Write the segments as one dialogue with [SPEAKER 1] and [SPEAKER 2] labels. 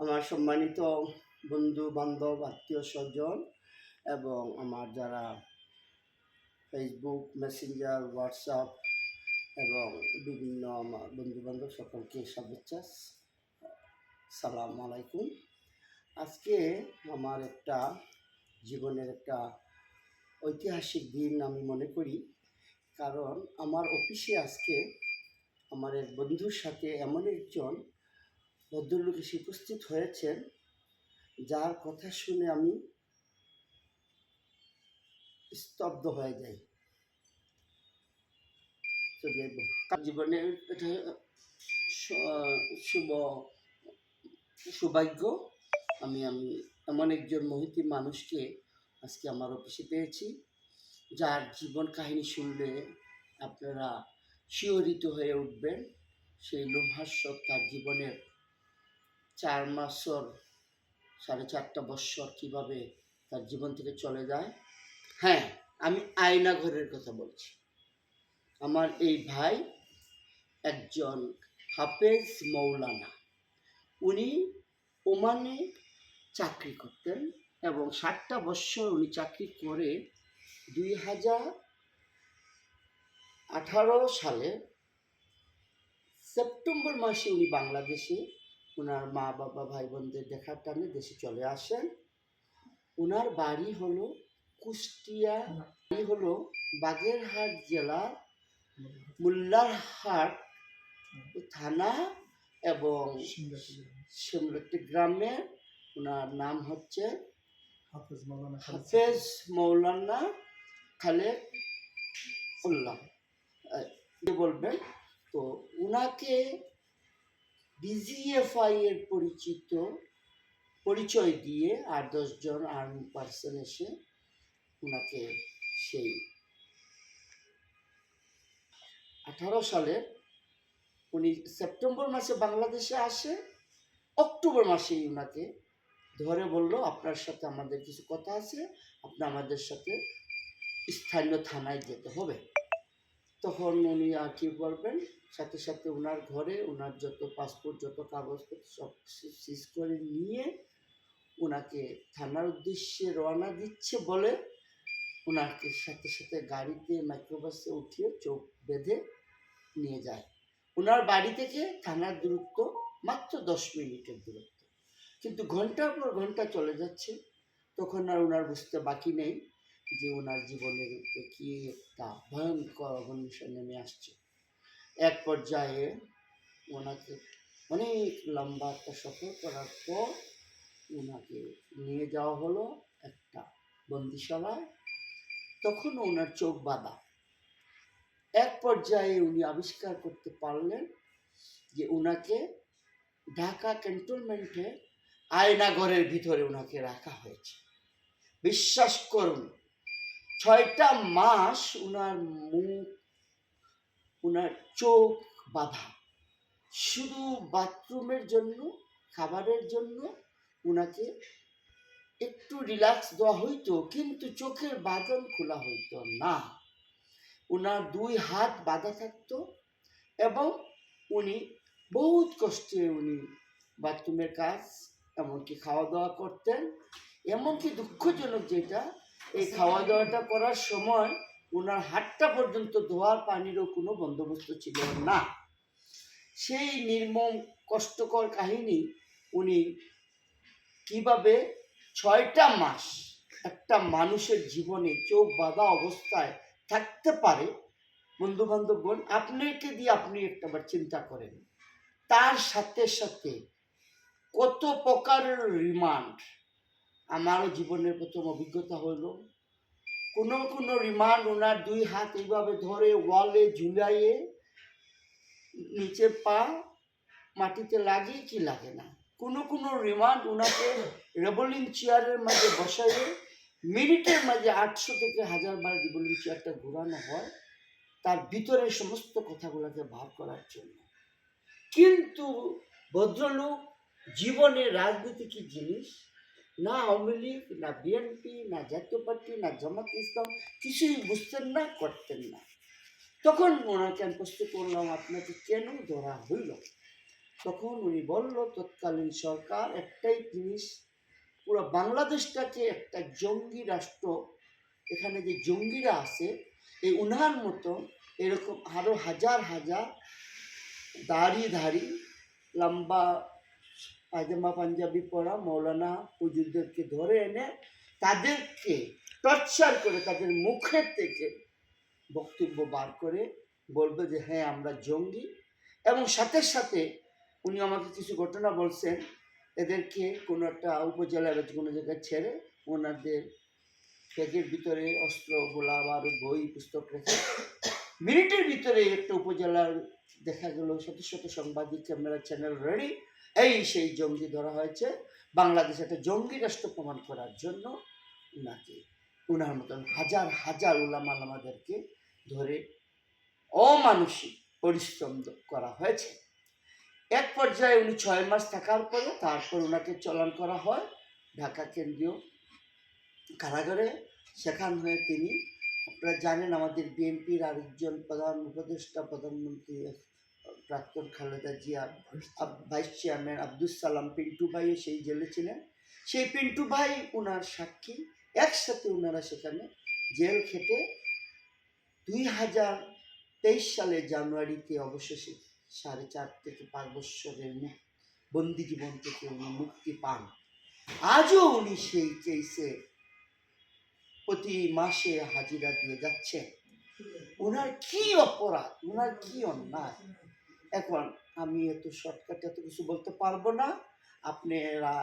[SPEAKER 1] আমার সম্মানিত বন্ধু, বান্ধব, আত্মীয় স্বজন এবং আমার যারা ফেসবুক মেসেঞ্জার হোয়াটসঅ্যাপ এবং বিভিন্ন আমার বন্ধু বান্ধব সকলকে শুভেচ্ছা, সালাম আলাইকুম। আজকে আমার একটা জীবনের একটা ঐতিহাসিক দিন আমি মনে করি, কারণ আমার অফিসে আজকে আমার এক বন্ধুর সাথে এমন একজন ভদ্রলোক এসে উপস্থিত হয়েছেন, যার কথা শুনে আমি স্তব্ধ হয়ে যাই। জীবনে এটা শুভ, সৌভাগ্য? আমি আমি এমন একজন মহিতী মানুষকে আজকে আমার অফিসে পেয়েছি, যার জীবন কাহিনী শুনলে আপনারা শিহরিত হয়ে উঠবেন। সেই লোমহাস্যক তার জীবনের চার মাসর, সাড়ে চারটা বৎসর কীভাবে তার জীবন থেকে চলে যায়? হ্যাঁ আমি আয়না ঘরের কথা বলছি। আমার এই ভাই একজন হাফেজ মৌলানা। উনি ওমানে চাকরি করতেন এবং ষাটটা বৎসর উনি চাকরি করে দুই হাজার আঠারো সালে সেপ্টেম্বর মাসে উনি বাংলাদেশে ওনার মা বাবা ভাই বোনদের দেখার টানে দেশে চলে আসেন। ওনার বাড়ি হলো কুষ্টিয়া বাড়ি হলো বাগেরহাট জেলার মোল্লারহাট থানা এবং সিমলটি গ্রামের ওনার নাম হচ্ছে
[SPEAKER 2] হাফেজ
[SPEAKER 1] মৌলানা খালেদ উল্লাহ। বলবেন? তো উনাকে বিজিএফআই এর পরিচিত পরিচয় দিয়ে আর দশজন আর্মি পার্সন এসে উনাকে সেই আঠারো সালে উনি সেপ্টেম্বর মাসে বাংলাদেশে আসে, অক্টোবর মাসেই উনাকে ধরে বলল, আপনার সাথে আমাদের কিছু কথা আছে আপনি আমাদের সাথে স্থানীয় থানায় যেতে হবে। তখন উনি আর কি বলবেন? সাথে সাথে ওনার ঘরে ওনার যত পাসপোর্ট যত কাগজপত্র সব সিজ করে নিয়ে ওনাকে থানার উদ্দেশ্যে রওনা দিচ্ছে বলে ওনাকে সাথে সাথে গাড়িতে মাইক্রোবাসে উঠিয়ে চোখ বেঁধে নিয়ে যায়। ওনার বাড়ি থেকে থানার দূরত্ব মাত্র দশ মিনিটের দূরত্ব। কিন্তু ঘণ্টার পর ঘণ্টা চলে যাচ্ছে। তখন আর ওনার বুঝতে বাকি নেই। যে ওনার জীবনের কি একটা ভয়ঙ্কর অঘনিশন নেমে আসছে। এক পর্যায়ে ওনাকে অনেক লম্বা একটা সফর করার পর ওনাকে নিয়ে যাওয়া হলো একটা বন্দিশালায়। তখন ওনার চোখ বাঁধা। এক পর্যায়ে উনি আবিষ্কার করতে পারলেন যে ওনাকে ঢাকা ক্যান্টনমেন্টে আয়নাঘরের ভিতরে ওনাকে রাখা হয়েছে। বিশ্বাস করুন ছয়টা মাস ওনার মুখ ওনার চোখ বাঁধা। শুধু বাথরুমের জন্য, খাবারের জন্য উনাকে একটু রিল্যাক্স দেওয়া হইতো, কিন্তু চোখের বাঁধন খোলা হইতো না। ওনার দুই হাত বাঁধা থাকতো এবং উনি বহুত কষ্টে উনি বাথরুমের কাজ, এমনকি খাওয়া দাওয়া করতেন, এমনকি দুঃখজনক যেটা এই খাওয়া দাওয়াটা করার সময় ওনার হাতটা পর্যন্ত ধোয়ার পানিরও কোনো বন্দোবস্ত ছিল না। সেই নির্মম কষ্টকর কাহিনী উনি কীভাবে ছয়টা মাস একটা মানুষের জীবনে চোখ বাঁধা অবস্থায় থাকতে পারে বন্ধু বান্ধবগণ আপনাকে দিয়ে আপনি একটাবার চিন্তা করেন। তার সাথে সাথে কত প্রকারের রিমান্ড আমারও জীবনের প্রথম অভিজ্ঞতা হলো, কোনো কোনো রিমান্ড ওনার দুই হাত এইভাবে ধরে ওয়ালে ঝুলাইয়ে নিচে পা, মাটিতে লাগে কি লাগে না। কোনো কোনো রিমান্ড ওনাকে রেবলিং চেয়ারের মাঝে বসাইয়ে, মিনিটের মাঝে আটশো থেকে হাজার বার রেবলিং চেয়ারটা ঘোরানো হয়, তার ভিতরে সমস্ত কথাগুলোকে ভাব করার জন্য। কিন্তু ভদ্রলোক জীবনে রাজনীতি কি জিনিস? না আওয়ামী লীগ, না বিএনপি, না জাতীয় পার্টি, না জামাত ইসলাম কিছুই বুঝতেন না, করতেন না। তখন ওনাকে আমি প্রশ্ন করলাম আপনাকে কেন ধরা হইল? তখন উনি বলল, তৎকালীন সরকার একটাই জিনিস, পুরো বাংলাদেশটাকে একটা জঙ্গি রাষ্ট্র, এখানে যে জঙ্গিরা আছে, এই উনার মতো এরকম আরও হাজার হাজার দাড়ি ধাড়ি, লম্বা পায়জামা পাঞ্জাবি পরা মৌলানা হুজুরদেরকে ধরে এনে তাদেরকে টর্চার করে তাদের মুখের থেকে বক্তব্য বার করে বলবে যে হ্যাঁ আমরা জঙ্গি। এবং সাথে সাথে উনি আমাকে কিছু ঘটনা বলছেন। এদেরকে কোনো একটা উপজেলায় বা কোনো জায়গায় ছেড়ে ওনাদের ব্যাগের ভিতরে অস্ত্র গোলা বারো বই, পুস্তক রেখে মিনিটের ভিতরে একটা উপজেলার দেখা গেল, শত শত সাংবাদিক, ক্যামেরা চ্যানেল রেডি এই সেই জঙ্গি ধরা হয়েছে। বাংলাদেশ একটা জঙ্গি রাষ্ট্র প্রমাণ করার জন্য উনাকে, উনার মতন হাজার হাজার উলামালামাদেরকে ধরে অমানসিক পরিশ্রম করা হয়েছে। এক পর্যায়ে উনি ছয় মাস থাকার পরে তারপর ওনাকে চলান করা হয় ঢাকা কেন্দ্রীয় কারাগারে। সেখান হয়ে তিনি, আপনারা জানেন আমাদের বিএনপির আরেকজন প্রধান উপদেষ্টা, প্রধানমন্ত্রী প্রাক্তন খালেদা জিয়া ভাইস চেয়ারম্যান আব্দুল সালাম পিন্টু ভাইও সেই জেলে ছিলেন। সেই পিন্টু ভাই ওনার সাক্ষী। একসাথে ওনারা সেখানে জেল খেটে দুই হাজার তেইশ সালে জানুয়ারিতে অবশেষে সাড়ে চার থেকে পাঁচ বৎসরের বন্দি জীবন থেকে উনি মুক্তি পান। আজও উনি সেই কেসে প্রতি মাসে হাজিরা দিয়ে যাচ্ছেন। ওনার কি অপরাধ? ওনার কি অন্যায়? এখন আমি এত শর্টকাটে এত কিছু বলতে পারব না। আপনারা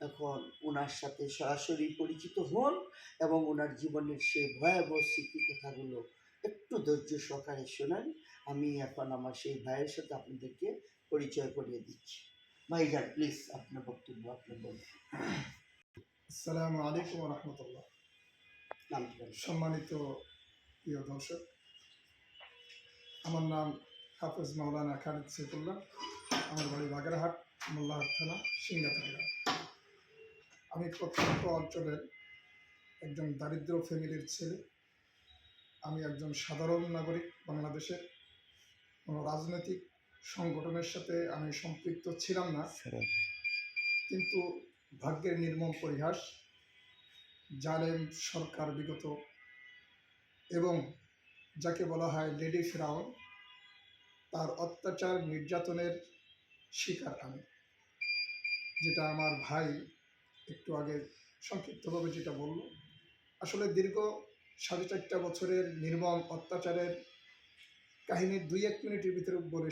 [SPEAKER 1] এখন ওনার সাথে সরাসরি পরিচিত হন এবং ওনার জীবনের সেই ভয়াবহ স্মৃতি কথাগুলো একটু ধৈর্য সহকারে শোনেন। আমি এখন আমার সেই ভাইয়ের সাথে আপনাদেরকে পরিচয় করিয়ে দিচ্ছি। ভাই ভাইজান প্লিজ আপনার বক্তব্য আপনি বলুন।
[SPEAKER 2] আসসালামু আলাইকুম রহমতুল্লাহ সম্মানিত প্রিয় দর্শক আমার নাম হাফেজ মাওলানা খালিদ সৈফুল্লাহ আমার বাড়ি বাগেরহাট মোল্লাহাট থানা সিঙ্গাতালা আমি প্রত্যন্ত অঞ্চলের একজন দারিদ্র ফ্যামিলির ছেলে। আমি একজন সাধারণ নাগরিক বাংলাদেশের। কোনো রাজনৈতিক সংগঠনের সাথে আমি সম্পৃক্ত ছিলাম না। কিন্তু ভাগ্যের নির্মম পরিহাস জালেম সরকার বিগত এবং যাকে বলা হয় লেডি ফেরাউন তার অত্যাচার নির্যাতনের শিকার আমি। যেটা আমার ভাই একটু আগে সংক্ষিপ্তভাবে যেটা বলল, আসলে দীর্ঘ সাড়ে চারটা বছরের নির্মম অত্যাচারের কাহিনীর দুই এক মিনিটের ভিতরে বলে